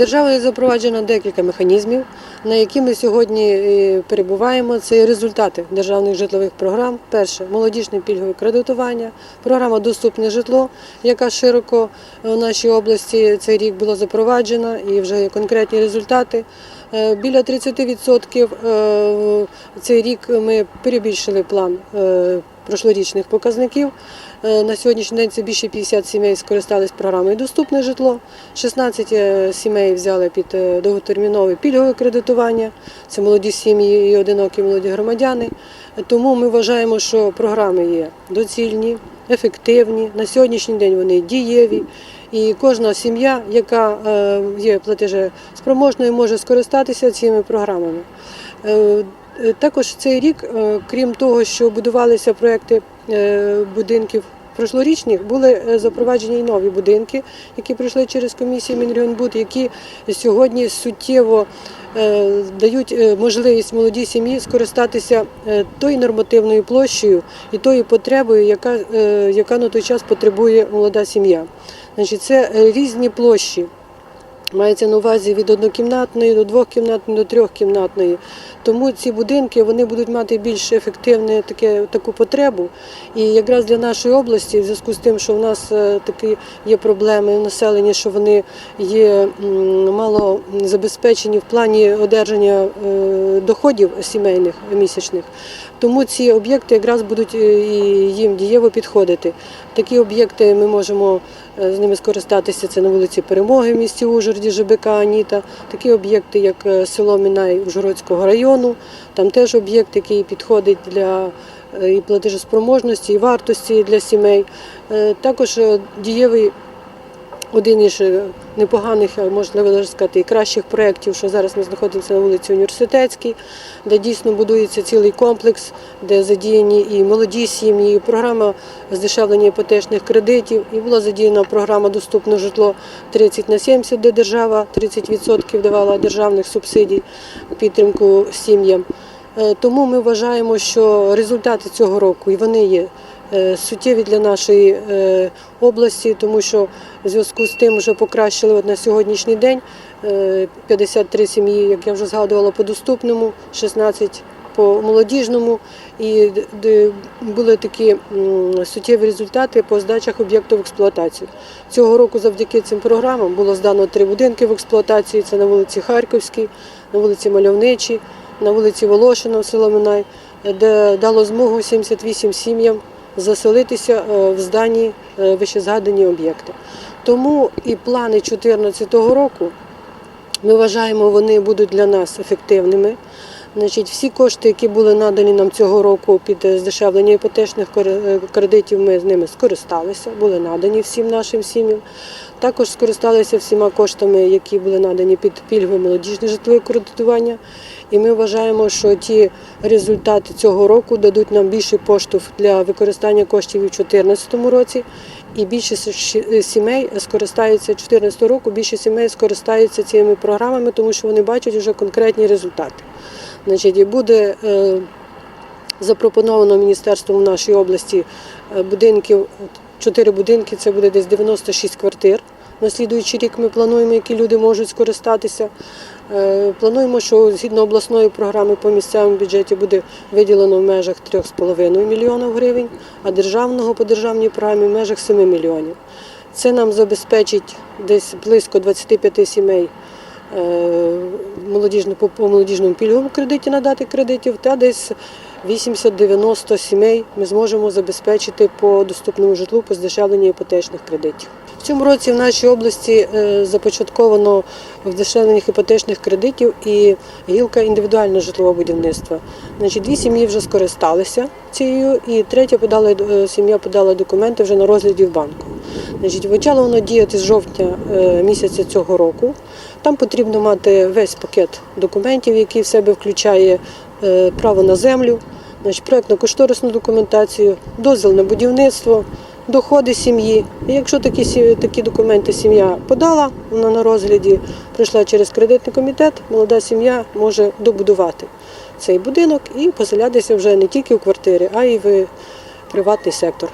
Державою запроваджено декілька механізмів, на які ми сьогодні е, перебуваємо. Це результати державних житлових програм. Перше молодіжне пільгове кредитування, програма Доступне житло, яка широко в нашій області цей рік була запроваджена і вже є конкретні результати. Е, Біля 30% е, цей рік ми перебільшили план е, прошлорічних показників. На сьогоднішній день це більше 50 сімей скористались програмою Доступне житло. 16 е, сімей взяли під довготермінове пільгове кредитування. Це молоді сім'ї і одинокі молоді громадяни. Тому ми вважаємо, що програми є доцільні, ефективні. На сьогоднішній день вони дієві. І кожна сім'я, яка е, є платежеспроможною, може скористатися цими програмами. Е, Також цей рік, е, крім того, що будувалися проекти будинків прошлорічних, були е, запроваджені й нові будинки, які пройшли через комісію Мінрегіонбуд, які сьогодні суттєво е, дають е, можливість молодій сім'ї скористатися тою нормативною площею і тою потребою, яка, яка на той час потребує молода сім'я. Значить, це різні площі. Мається на увазі від однокімнатної до двохкімнатної до трьохкімнатної. Тому ці будинки вони будуть мати більш ефективне таке таку потребу. І якраз для нашої області, в зв'язку з тим, що в нас е, такі є проблеми в населенні, що вони є мало забезпечені в плані одержання е, доходів сімейних місячних. Тому ці об'єкти якраз будуть е, їм дієво підходити. Такі об'єкти ми можемо е, з ними скористатися. Це на вулиці Перемоги в місті Ужгороді, ЖБК Аніта. Такі об'єкти, як е, село Мінай Ужгородського району. Там теж об'єкт, який підходить для і платежеспроможності, і вартості для сімей. Також дієвий один із е, непоганих, а можливо навіть сказати, і кращих проєктів, що зараз ми знаходимося на вулиці Університетській, де дійсно будується цілий комплекс, де задіяні і молоді сім'ї, і програма здешевлення іпотечних кредитів, і була задіяна програма Доступне житло 30 на 70, де держава 30% давала державних субсидій підтримку сім'ям. Е, Тому ми вважаємо, що результати цього року і вони є суттєві для нашої е, області, тому що в зв'язку з тим вже покращили от на сьогоднішній день е, 53 сім'ї, як я вже згадувала, по доступному, 16 по молодіжному, і були такі суттєві результати по здачах об'єктів в експлуатацію. Цього року завдяки цим програмам було здано три будинки в експлуатацію. Це на вулиці Харківській, на вулиці Мальовничій, на вулиці Волошина, село Минай, де дало змогу 78 сім'ям заселитися в здані е, вищезгадані об'єкти. Тому і плани 2014 року ми вважаємо, вони будуть для нас ефективними. Значить, всі кошти, які були надані нам цього року під е, здешевлення іпотечних е, кредитів, ми з ними скористалися, були надані всім нашим сім'ям. Також скористалися всіма коштами, які були надані під пільгове молодіжне житлове кредитування. І ми вважаємо, що ті результати цього року дадуть нам більший поштовх для використання коштів в 2014 році. І більше сімей скористаються 2014 року, більше сімей скористаються цими програмами, тому що вони бачать вже конкретні результати. Значить, і буде е, запропоновано міністерством в нашій області е, будинків, чотири будинки, це буде десь 96 квартир. На слідуючий рік ми плануємо, які люди можуть скористатися. Е, Плануємо, що згідно обласної програми по місцевому бюджеті буде виділено в межах 3,5 мільйонів гривень, а державного по державній програмі в межах 7 мільйонів. Це нам забезпечить десь близько 25 сімей молодіжно, по, по молодіжному пільговому кредиті надати кредитів, та десь 80-90 сімей ми зможемо забезпечити по доступному житлу по здешевленню іпотечних кредитів. В цьому році в нашій області е, започатковано в іпотечних кредитів і гілка індивідуального житлового будівництва. Значить, дві сім'ї вже скористалися цією, і третя подала е, сім'я подала документи вже на розгляді в банку. Значить, почало воно діяти з жовтня е, місяця цього року. Там потрібно мати весь пакет документів, який в себе включає право на землю, значить, проєктно-кошторисну документацію, дозвіл на будівництво, доходи сім'ї. І якщо такі, такі документи сім'я подала, вона на розгляді пройшла через кредитний комітет, молода сім'я може добудувати цей будинок і поселятися вже не тільки в квартирі, а й в приватний сектор.